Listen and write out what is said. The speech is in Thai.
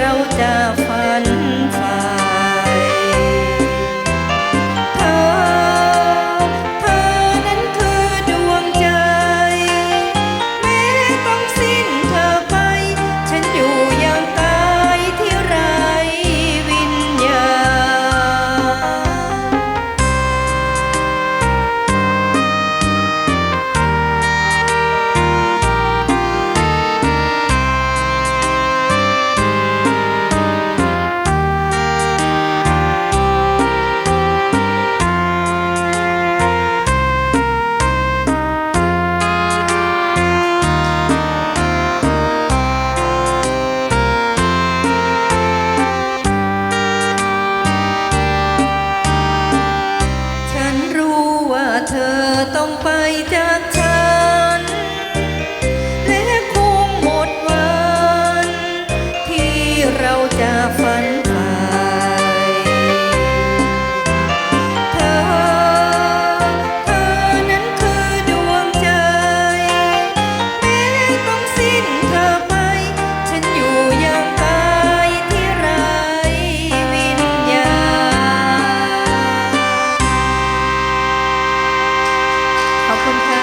เราจะฝัน เธอต้องไปจาก Welcome, Pat.